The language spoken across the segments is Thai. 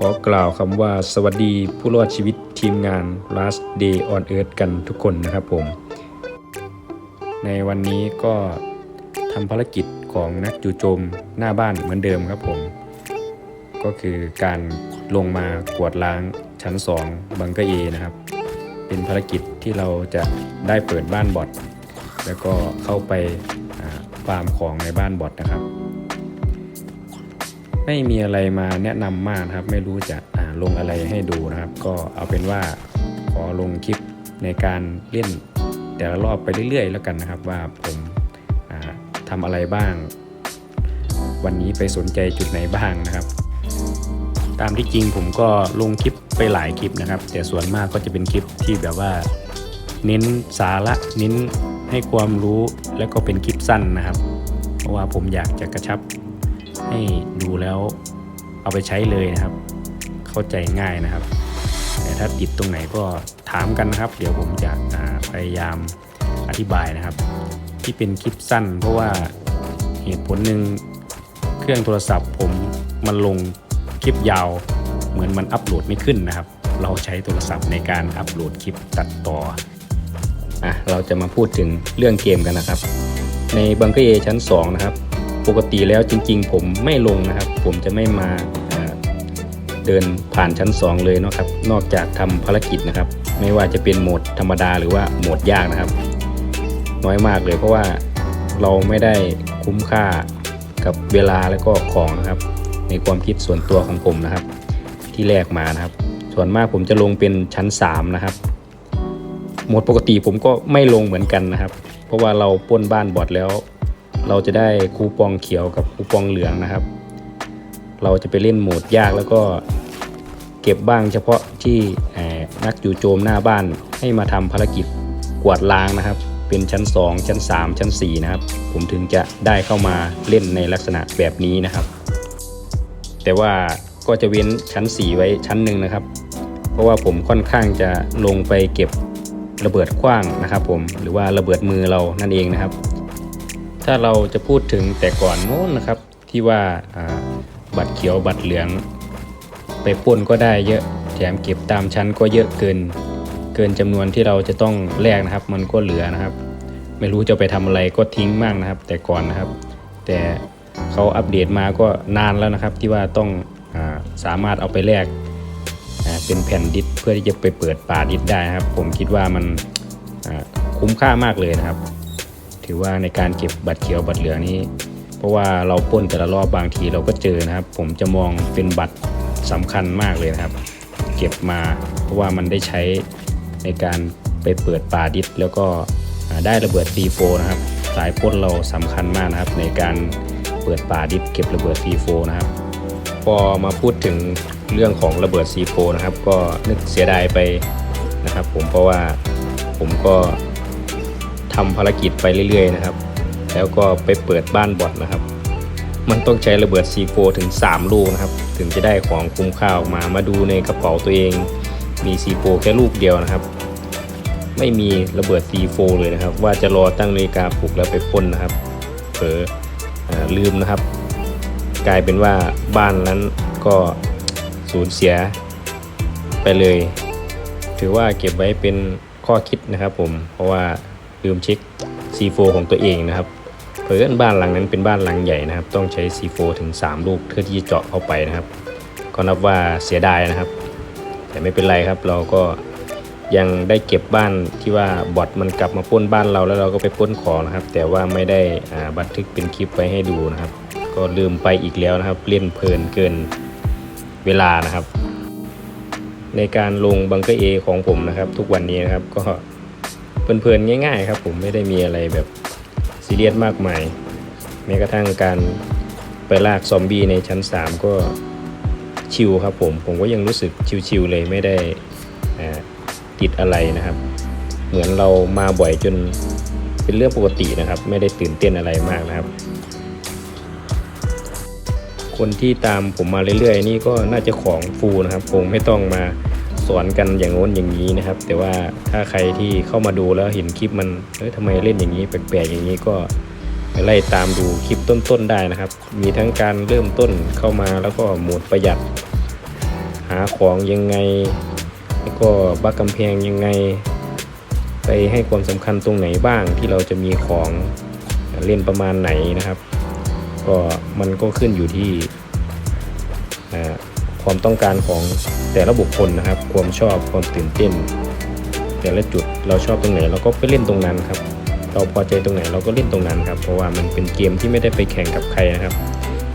ขอกล่าวคำว่าสวัสดีผู้รอดชีวิตทีมงาน Last Day on Earth กันทุกคนนะครับผม ในวันนี้ก็ทำภารกิจของนักจู่โจมหน้าบ้านเหมือนเดิมครับผม ก็คือการลงมากวาดล้างชั้น 2 บังเกอร์เอนะครับ เป็นภารกิจที่เราจะได้เปิดบ้านบอทแล้วก็เข้าไปฟาร์มของในบ้านบอทนะครับ ไม่มีอะไรมาแนะนำมากนะครับ ไม่รู้จะลงอะไรให้ดูนะครับ ก็เอาเป็นว่าขอลงคลิปในการเล่นแต่ละรอบไปเรื่อยๆ แล้วกันนะครับ ว่าผมาทำอะไรบ้าง วันนี้ไปสนใจจุดไหนบ้างนะครับ ตามที่จริงผมก็ลงคลิปไปหลายคลิปนะครับ แต่ส่วนมากก็จะเป็นคลิปที่แบบว่า เน้นสาระเน้นให้ความรู้แล้วก็เป็นคลิปสั้นนะครับ เพราะว่าผมอยากจะกระชับ ให้ดูแล้วเอาไปใช้เลยนะครับ เข้าใจง่ายนะครับ แต่ถ้าติดตรงไหนก็ถามกันนะครับ เดี๋ยวผมจะพยายามอธิบายนะครับ ที่เป็นคลิปสั้น เพราะว่าเหตุผลหนึ่งเครื่องโทรศัพท์ผมมันลงคลิปยาวเหมือนมันอัปโหลดไม่ขึ้นนะครับ เราใช้โทรศัพท์ในการอัปโหลดคลิปตัดต่ออะเราจะมาพูดถึงเรื่องเกมกันนะครับ ในบังเกอร์เอชั้น 2 นะครับ ปกติแล้วจริง ๆ ผมไม่ลงนะครับ ผมจะไม่มาเดินผ่านชั้น 2 เลยเนาะครับ นอกจากทำภารกิจนะครับ ไม่ว่าจะเป็นโหมดธรรมดาหรือว่าโหมดยากนะครับ น้อยมากเลยเพราะว่าเราไม่ได้คุ้มค่ากับเวลาแล้วก็ของนะครับ ในความคิดส่วนตัวของผมนะครับ ที่แลกมานะครับ ส่วนมากผมจะลงเป็นชั้น 3 นะครับ โหมดปกติผมก็ไม่ลงเหมือนกันนะครับ เพราะว่าเราป้นบ้านบอดแล้ว เราจะได้คูปองเขียวกับคูปองเหลืองนะครับ เราจะไปเล่นโหมดยากแล้วก็เก็บบ้างเฉพาะที่นักจู่โจมหน้าบ้านให้มาทำภารกิจกวาดล้างนะครับ เป็นชั้น 2 ชั้น 3 ชั้น 4 นะครับ ผมถึงจะได้เข้ามาเล่นในลักษณะแบบนี้นะครับ แต่ว่าก็จะเว้นชั้น 4 ไว้ชั้นหนึ่งนะครับ เพราะว่าผมค่อนข้างจะลงไปเก็บระเบิดขว้างนะครับ ผมหรือว่าระเบิดมือเรานั่นเองนะครับ ถ้าเราจะพูดถึงแต่ก่อนโน้นนะครับ ที่ว่าบัตรเขียวบัตรเหลืองไปป้นก็ได้เยอะแถมเก็บตามชั้นก็เยอะเกิน เกินจำนวนที่เราจะต้องแลกนะครับ มันก็เหลือนะครับ ไม่รู้จะไปทำอะไรก็ทิ้งมากนะครับ แต่ก่อนนะครับ แต่เขาอัปเดตมาก็นานแล้วนะครับ ที่ว่าต้องอาสามารถเอาไปแลกเป็นแผ่นดิสเพื่อที่จะไปเปิดป่าดิสได้นะครับ ผมคิดว่ามันคุ้มค่ามากเลยนะครับ ถือว่าในการเก็บบัตรเขียวบัตรเหลืองนี้เพราะว่าเราป้นแต่ละรอบบางทีเราก็เจอนะครับ ผมจะมองเป็นบัตรสำคัญมากเลยนะครับ เก็บมาเพราะว่ามันได้ใช้ในการไปเปิดป่าดิสแล้วก็ได้ระเบิด C4 นะครับ สายป้นเราสำคัญมากนะครับ ในการเปิดป่าดิสเก็บระเบิด C4 นะครับ พอมาพูดถึงเรื่องของระเบิด C4 นะครับ ก็นึกเสียดายไปนะครับ ผมเพราะว่าผมก็ ทำภารกิจไปเรื่อยๆนะครับ แล้วก็ไปเปิดบ้านบอทนะครับ มันต้องใช้ระเบิด C4 ถึง 3 ลูกนะครับ ถึงจะได้ของคุ้มค่าออกมามาดูในกระเป๋าตัวเอง มี C4 แค่ลูกเดียวนะครับ ไม่มีระเบิด C4 เลยนะครับ ว่าจะรอตั้งนาฬิกาปลุกแล้วไปพ่นนะครับเผลออลืมนะครับ กลายเป็นว่าบ้านนั้นก็สูญเสียไปเลย ถือว่าเก็บไว้เป็นข้อคิดนะครับผมเพราะว่า ลืมเช็ค C4 ของตัวเองนะครับเพื่อนบ้านหลังนั้นเป็นบ้านหลังใหญ่นะครับ ต้องใช้ C4 ถึง 3 ลูกเพื่อที่จะเจาะเข้าไปนะครับ ก็นับว่าเสียดายนะครับ แต่ไม่เป็นไรครับ เราก็ยังได้เก็บบ้านที่ว่าบอทมันกลับมาป้นบ้านเราแล้วเราก็ไปป้นของนะครับ แต่ว่าไม่ได้อ่าบันทึกเป็นคลิปไว้ให้ดูนะครับ ก็ลืมไปอีกแล้วนะครับ เล่นเพลินเกินเวลานะครับ ในการลงบังเกอร์เอของผมนะครับ ทุกวันนี้นะครับก็ เพลินๆง่าย ๆ ครับ ผมไม่ได้มีอะไรแบบซีเรียสมากมายแม้กระทั่งการไปลากซอมบี้ในชั้น 3 ก็ชิลครับผมผมก็ยังรู้สึกชิลๆเลยไม่ได้ติดอะไรนะครับ เหมือนเรามาบ่อยจนเป็นเรื่องปกตินะครับ ไม่ได้ตื่นเต้นอะไรมากนะครับ คนที่ตามผมมาเรื่อยๆ นี่ก็น่าจะของฟูนะครับคงไม่ต้องมา สอนกันอย่างโน้นอย่างนี้นะครับ แต่ว่าถ้าใครที่เข้ามาดูแล้วเห็นคลิปมันเอ้ยทำไมเล่นอย่างนี้แปลกๆอย่างนี้ก็ไปไล่ตามดูคลิปต้นๆได้นะครับ มีทั้งการเริ่มต้นเข้ามาแล้วก็หมดประหยัด หาของยังไง แล้วก็บักกำแพงยังไง ไปให้ความสำคัญตรงไหนบ้างที่เราจะมีของเล่นประมาณไหนนะครับ ก็มันก็ขึ้นอยู่ที่อ่า ความต้องการของแต่ละบุคคลนะครับ ความชอบความตื่นเต้นแต่ละจุดเราชอบตรงไหนเราก็ไปเล่นตรงนั้นครับ เราพอใจตรงไหนเราก็เล่นตรงนั้นครับ เพราะว่ามันเป็นเกมที่ไม่ได้ไปแข่งกับใครนะครับ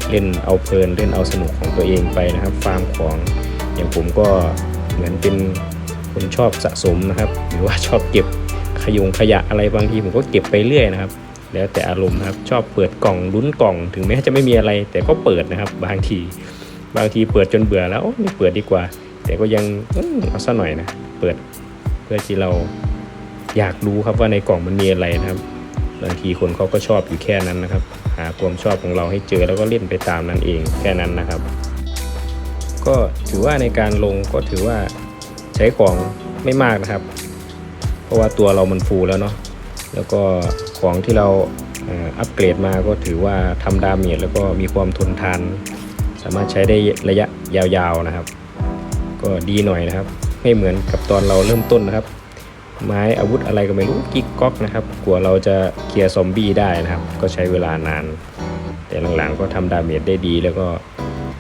เล่นเอาเพลินเล่นเอาสนุกของตัวเองไปนะครับ ฟาร์มของอย่างผมก็เหมือนเป็นคนชอบสะสมนะครับ หรือว่าชอบเก็บขยงขยะอะไรบางทีผมก็เก็บไปเรื่อยนะครับ แล้วแต่อารมณ์นะครับ ชอบเปิดกล่องลุ้นกล่อง ถึงแม้จะไม่มีอะไร แต่ก็เปิดนะครับบางที บางทีเปิดจนเบื่อแล้วไม่เปิดดีกว่า แต่ก็ยังอเอาซะหน่อยนะ เปิดเพื่อที่เราอยากรู้ครับว่าในกล่องมันมีอะไรนะครับ บางทีคนเขาก็ชอบอยู่แค่นั้นนะครับ หาความชอบของเราให้เจอแล้วก็เล่นไปตามนั้นเองแค่นั้นนะครับ ก็ถือว่าในการลงก็ถือว่าใช้ของไม่มากนะครับ เพราะว่าตัวเรามันฟูแล้วเนาะแล้วก็ของที่เราอัปเกรดมาก็ถือว่าทำดาเมจแล้วก็มีความทนทาน สามารถใช้ได้ระยะยาวๆนะครับ ก็ดีหน่อยนะครับ ไม่เหมือนกับตอนเราเริ่มต้นนะครับ ไม้อาวุธอะไรก็ไม่รู้กิ๊กก๊อกนะครับกลัวเราจะเคลียร์ซอมบี้ได้นะครับ ก็ใช้เวลานาน แต่หลังๆก็ทำดาเมจได้ดีแล้วก็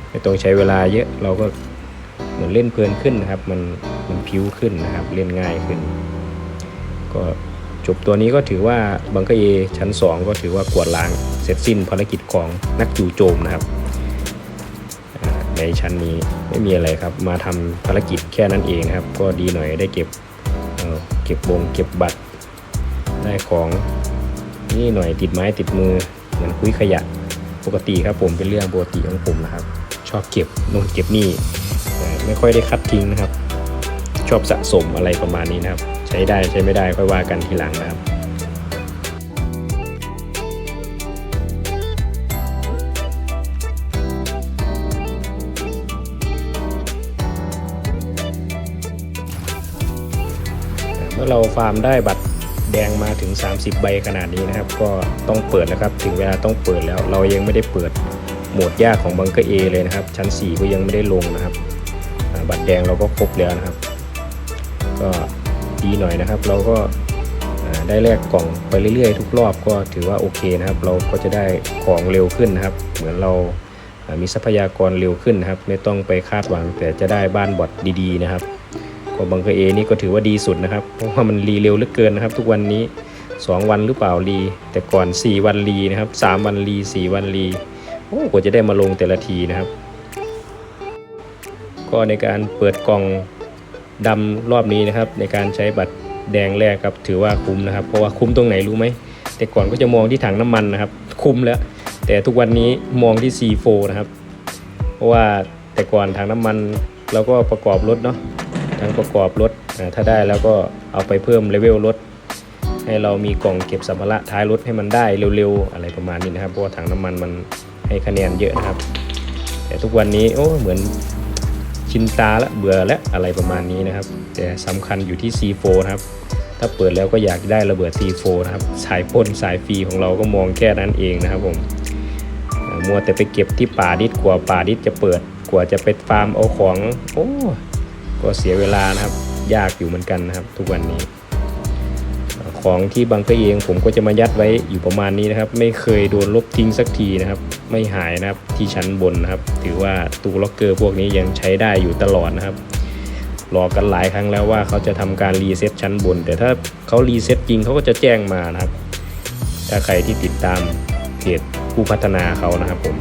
ไม่ต้องใช้เวลาเยอะเราก็เหมือนเล่นเพลินขึ้นนะครับ มันมันพิ้วขึ้นนะครับ เล่นง่ายขึ้น ก็จบตัวนี้ก็ถือว่าบังเกเอชั้น 2 ก็ถือว่ากวาดล้างเสร็จสิ้นภารกิจของนักจู่โจมนะครับ ในชั้นนี้ไม่มีอะไรครับ มาทำภารกิจแค่นั้นเองครับ ก็ดีหน่อยได้เก็บเเก็บบงเก็บบัตร ได้ของนี่หน่อยติดไม้ติดมือเหมือนคุยขยะปกติครับผมเป็นเรื่องปกติของผมนะครับ ชอบเก็บโน่นเก็บนี่ไม่ค่อยได้คัดทิ้งนะครับ ชอบสะสมอะไรประมาณนี้นะครับ ใช้ได้ใช้ไม่ได้ค่อยว่ากันทีหลังนะครับ เราฟาร์มได้บัตรแดงมาถึง 30 ใบขนาดนี้นะครับ ก็ต้องเปิดนะครับ ถึงเวลาต้องเปิดแล้ว เรายังไม่ได้เปิดโหมดยากของบังเกอร์เอเลยนะครับ ชั้น 4 ก็ยังไม่ได้ลงนะครับ บัตรแดงเราก็ครบแล้วนะครับ ก็ดีหน่อยนะครับ เราก็ได้แลกกล่องไปเรื่อยๆ ทุกรอบก็ถือว่าโอเคนะครับ เราก็จะได้ของเร็วขึ้นนะครับ เหมือนเรามีทรัพยากรเร็วขึ้นนะครับ ไม่ต้องไปคาดหวังแต่จะได้บ้านบอทดีๆนะครับ ก็บังเกอร์เอนี่ก็ถือว่าดีสุดนะครับ เพราะว่ามันรีเร็วเหลือเกินนะครับ ทุกวันนี้ 2 วันหรือเปล่ารี แต่ก่อน 4 วันรีนะครับ 3 วันรี 4 วันรีโอ้กว่าจะได้มาลงแต่ละทีนะครับ ก็ในการเปิดกล่องดำรอบนี้นะครับ ในการใช้บัตรแดงแรกครับถือว่าคุ้มนะครับ เพราะว่าคุ้มตรงไหนรู้ไหมแต่ก่อนก็จะมองที่ถังน้ำมันนะครับ คุ้มแล้ว แต่ทุกวันนี้มองที่ C4 นะครับ เพราะว่าแต่ก่อนถังน้ำมันเราก็ประกอบรถเนาะ ทั้งประกอบรถถ้าได้แล้วก็เอาไปเพิ่มเลเวลรถให้เรามีกล่องเก็บสัมภาระท้ายรถให้มันได้เร็วๆ อะไรประมาณนี้นะครับเพราะว่าถังน้ำมันมันให้คะแนนเยอะนะครับ แต่ทุกวันนี้โอ้เหมือนชินตาละเบื่อและอะไรประมาณนี้นะครับ แต่สำคัญอยู่ที่ C4 นะครับถ้าเปิดแล้วก็อยากได้ระเบิด C4 นะครับสายพ่นสายฟรีของเราก็มองแค่นั้นเองนะครับผมมัวแต่ไปเก็บที่ป่าดิดกว่าป่าดิดจะเปิดกว่าจะไปฟาร์มเอาของโอ้ ก็เสียเวลานะครับ ยากอยู่เหมือนกันนะครับ ทุกวันนี้ ของที่บังเกอร์เองผมก็จะมายัดไว้อยู่ประมาณนี้นะครับ ไม่เคยโดนลบทิ้งสักทีนะครับ ไม่หายนะครับที่ชั้นบนนะครับ ถือว่าตู้ล็อกเกอร์พวกนี้ยังใช้ได้อยู่ตลอดนะครับรอกันหลายครั้งแล้วว่าเขาจะทำการรีเซ็ตชั้นบน แต่ถ้าเขารีเซ็ตจริงเขาก็จะแจ้งมานะครับ ถ้าใครที่ติดตามเพจผู้พัฒนาเขานะครับผม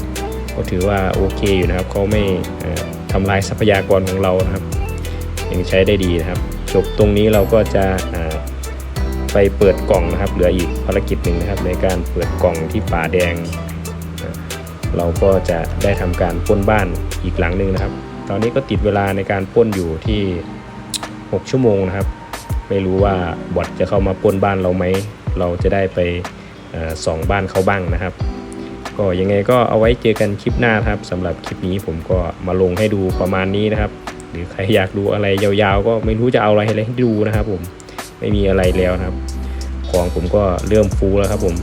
ก็ถือว่าโอเคอยู่นะครับเขาไม่เอ่อทำลายทรัพยากรของเรานะครับ ยังใช้ได้ดีนะครับ จบตรงนี้เราก็จะไปเปิดกล่องนะครับ เหลืออีกภารกิจหนึ่งนะครับ ในการเปิดกล่องที่ป่าแดง เราก็จะได้ทำการปล้นบ้านอีกหลังหนึ่งนะครับ ตอนนี้ก็ติดเวลาในการปล้นอยู่ที่ 6 ชั่วโมงนะครับ ไม่รู้ว่าบอทจะเข้ามาปล้นบ้านเราไหม เราจะได้ไปออส่องบ้านเขาบ้างนะครับ ก็ยังไงก็เอาไว้เจอกันคลิปหน้าครับสำหรับคลิปนี้ผมก็มาลงให้ดูประมาณนี้นะครับ หรือใครอยากดูอะไรยาวๆ ก็ไม่รู้จะเอาอะไรให้ดูนะครับ ผมไม่มีอะไรแล้วนะครับ ของผมก็เริ่มฟูแล้วครับผม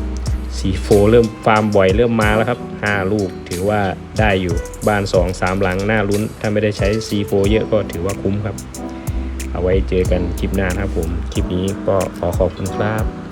สีโฟเริ่มฟาร์มบ่อยเริ่มมาแล้วครับ 5 ลูกถือว่าได้อยู่บ้าน 2 3 หลังหน้าลุ้น ถ้าไม่ได้ใช้ซีโฟเยอะก็ถือว่าคุ้มครับ เอาไว้เจอกันคลิปหน้านะครับผม คลิปนี้ก็ขอขอบคุณครับ